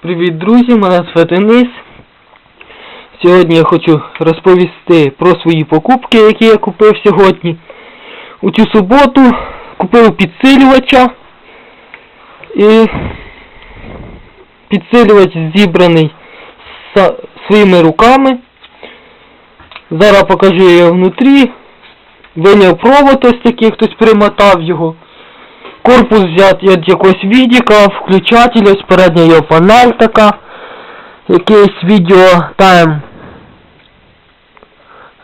Привіт, друзі! Мене звати Денис. Сьогодні я хочу розповісти про свої покупки, які я купив сьогодні. У цю суботу купив підсилювача. І підсилювач зібраний своїми руками. Зараз покажу його внутрі. Виняв провод ось такий, хтось примотав його. Корпус взятий від якогось відіка, включатель, ось передня його панель така. Якийсь відео тайм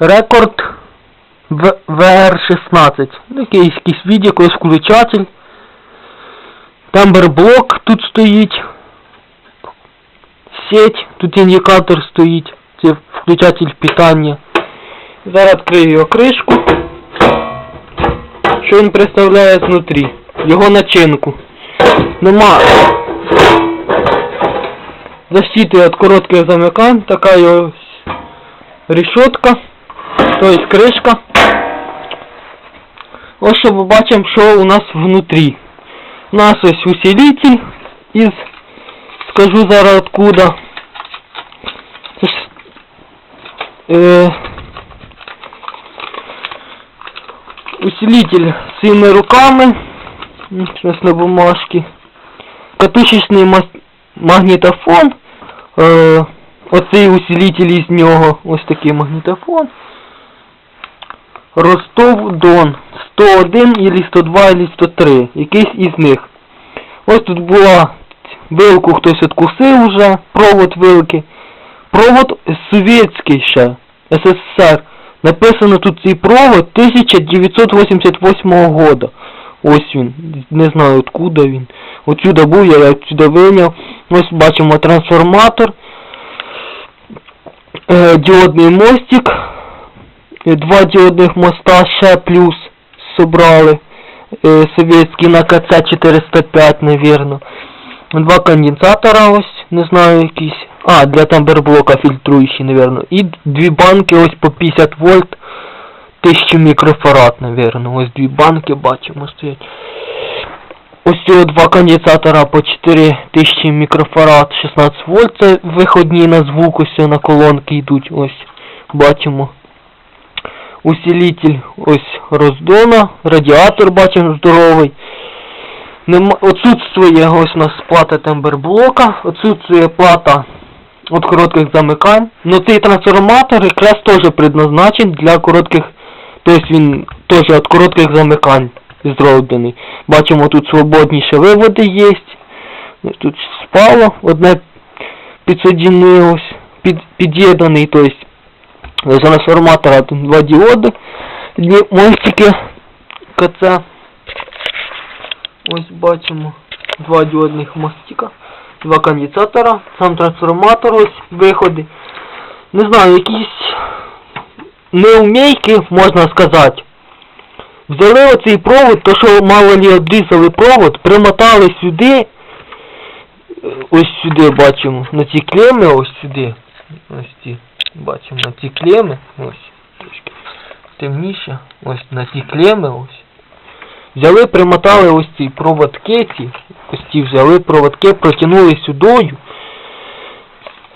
рекорд VR16. Ну, Якийсь якийсь відік, ось включатель. Темберблок тут стоїть. Сеть, тут індикатор стоїть. Це включатель питання. Зараз відкрию його кришку. Що він представляє знутрі? Його начинку. Нема защити від коротких замикань, така його решетка, тобто кришка. Ось що побачимо, що у нас внутрі. У нас ось усилитель із, скажу зараз откуда. Е, усилитель своими руками. Бумажке. Катушечний магнітофон. Е, оцей усилитель із нього. Ось такий магнітофон. Ростов Дон. 101 или 102 или 103. Якийсь із них. Ось тут була вилку хтось відкусив уже. Провод вилки. Провод совєтський ще. СССР. Написано тут цей провод 1988 года. Ось він. Не знаю откуда він. Отсюда був, я отсюда вийняв. Ось бачимо трансформатор. Е, діодний мостик. Е, Два діодних моста ще плюс собрали. Е, совєтський на КЦ-405, навірно. Два конденсатора ось, не знаю якісь. А, для тамберблока фільтруючий, навірно. І дві банки ось по 50 вольт. 1000 мікрофарад, навірно. Ось дві банки бачимо стоять. Ось цього два конденсатора по 4000 мікрофарад 16 вольт. Це виходні на звук ось на колонки йдуть. Ось бачимо. Усилитель ось роздона, радіатор бачимо здоровий. Нема... Отсутствує ось у нас плата темберблока, отсутствує плата від коротких замикань. Но цей трансформатор якраз теж предназначен для коротких, тобто він теж від коротких замикань зроблений. Бачимо тут свободніше виводи є. Тут спало, одне підсоединилось, під, під'єднаний, тобто з трансформатора два діоди, дві мостики КЦ. Ось бачимо два діодних мостика, два конденсатора, сам трансформатор, ось виходи. Не знаю, якісь неумейки, можна сказати. Взяли оцей провод, то що мало ли обрізали провод, примотали сюди, ось сюди бачимо, на ці клеми, ось сюди. Ось ці, бачимо на ці клеми, ось, трошки темніше, ось на ці клеми, ось. Взяли, примотали ось ці проводки, ці, ось ці взяли проводки, протягнули сюдою,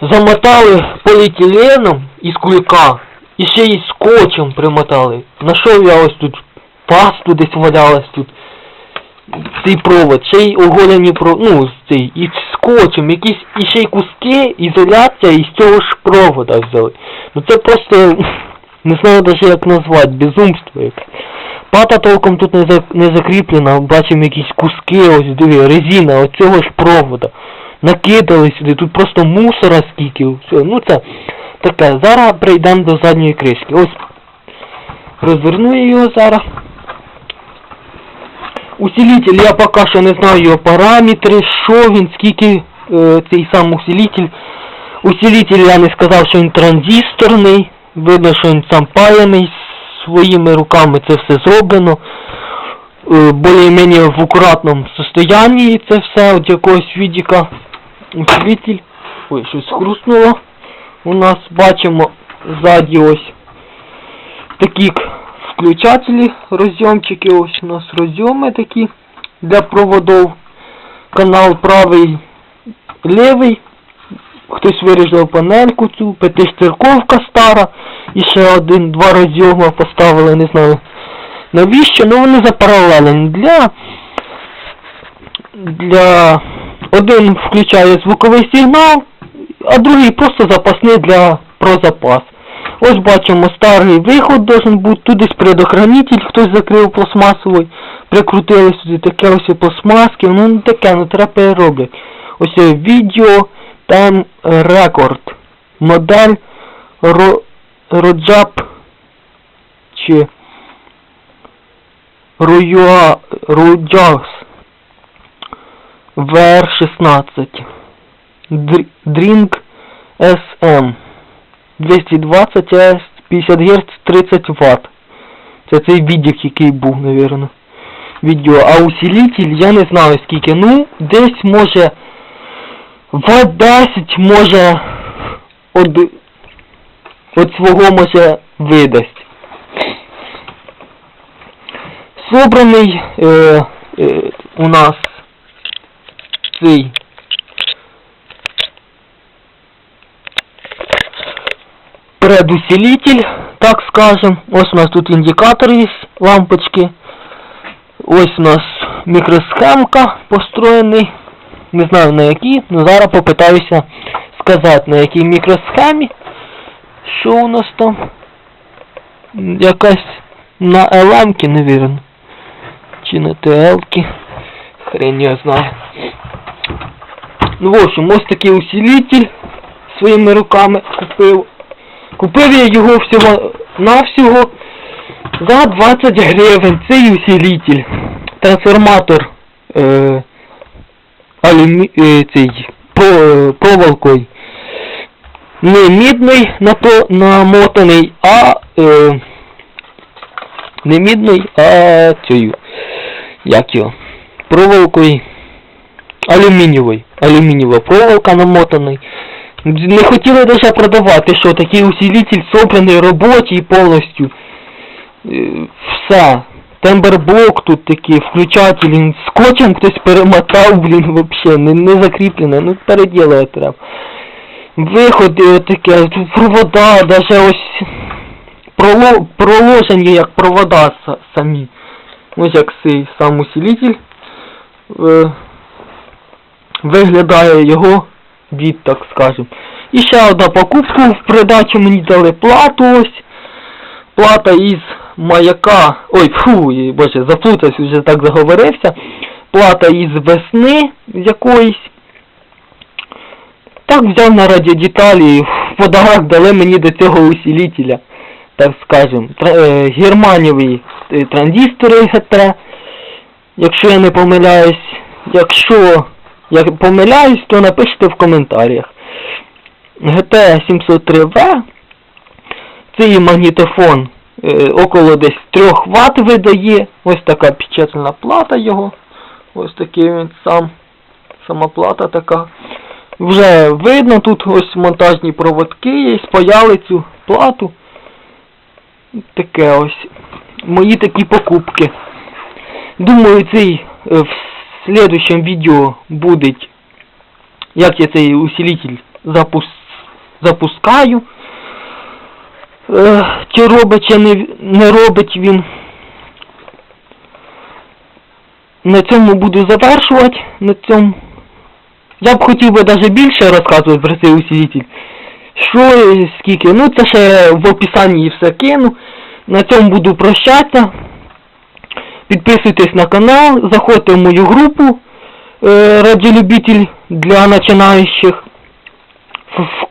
замотали поліетиленом із кулька і ще й скотчем примотали. Нашов я ось тут пасту десь валялась тут. Цей провод, ще й оголені про... ну, цей, і скотчем, якісь і ще й куски, ізоляція із цього ж провода взяли. Ну це просто не знаю навіть як назвати, безумство яке. Пата толком тут не, за, не закріплена, бачимо якісь куски, ось диви, резина, ось цього ж провода. Накидали сюди, тут просто мусора скільки, все, ну це таке. Зараз прийдемо до задньої кришки. Ось розверну його зараз. Усилитель, я поки що не знаю його параметри, що він, скільки е, цей сам усилитель. Усилитель я не сказав, що він транзисторний. Видно, що він сам паяний своїми руками це все зроблено. Е, Более-менее в акуратному состоянии це все, от якогось відіка усилитель. Ой, щось хрустнуло. У нас бачимо ззаді ось такі включателі, розйомчики, ось у нас розйоми такі для проводов. Канал правий, левий. хтось вирізав панельку цю, п'ятистірковка стара, і ще один-два розйома поставили, не знаю. Навіщо? Ну вони запаралелені для. Для. Один включає звуковий сигнал, а другий просто запасний для про запас. Ось бачимо старий виход должен бути, десь предохранитель хтось закрив пластмасовий, прикрутили сюди таке ось пластмаски, ну таке, ну треба перероблять. Ось відео, там рекорд. Модель Ро, Роджап чи Руюа, Руджас VR16 Др- Drink SM 220 С 50 Гц 30 Вт. Це цей відік, який був, навірно. Відео. А усилитель я не знаю скільки. Ну, десь може Вт 10 може од, от свого може видасть. Собраний е, е, у нас цей предусилитель, так скажем. Ось у нас тут індикатор є, лампочки. Ось у нас мікросхемка построєний. Не знаю на якій, але зараз попитаюся сказати на якій мікросхемі. Що у нас там? Якась на LM-ки, навірно. Чи на TL-ки. Хрен я знаю. Ну, в общем, ось такий усилитель своїми руками купив. Купив я його всього навсього за 20 гривень. Цей усилитель. Трансформатор е, алюмі... е, цей про, проволокою. Не мідний нато, намотаний, а е, не мідний, а цією. Як його? Проволокою алюмінієвою. Алюмінієва проволока намотаний. Не хотіли даже продавати, що такий усилитель собраний робочий повністю. Е, Все. Темберблок тут такий, включатель, скотчем хтось перемотав, блін, вообще, не, не закріплене, ну переділувати треба. Виходи таке, тут провода, даже ось проло, проложені як провода са- самі. Ось як цей сам усилитель. Е, виглядає його від, так скажем. І ще одна покупка в придачу мені дали плату ось. Плата із маяка. Ой, фу, боже, заплутався, вже так заговорився. Плата із весни якоїсь. Так взяв на радіодеталі, в подарок дали мені до цього усилителя, так скажем. Е, германієві е, транзистори ГТ. Якщо я не помиляюсь, якщо я помиляюсь, то напишіть в коментарях. GT703V це є магнітофон е, около десь 3 Вт видає. Ось така печатальна плата його. Ось такий він сам. Сама плата така. Вже видно, тут ось монтажні проводки є, спаяли цю плату. Таке ось. Мої такі покупки. Думаю, цей е, в следующем відео буде, як я цей усилитель запус... запускаю. Е, чи робить, чи не, не робить він. На цьому буду завершувати. На цьому. Я б хотів би навіть більше розказувати про цей усилитель. Що скільки. Ну це ще в описанні все кину. На цьому буду прощатися. Підписуйтесь на канал, заходьте в мою групу е, для начинаючих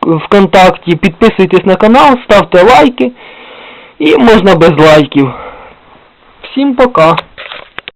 ВКонтакті. Підписуйтесь на канал, ставте лайки і можна без лайків. Всім пока!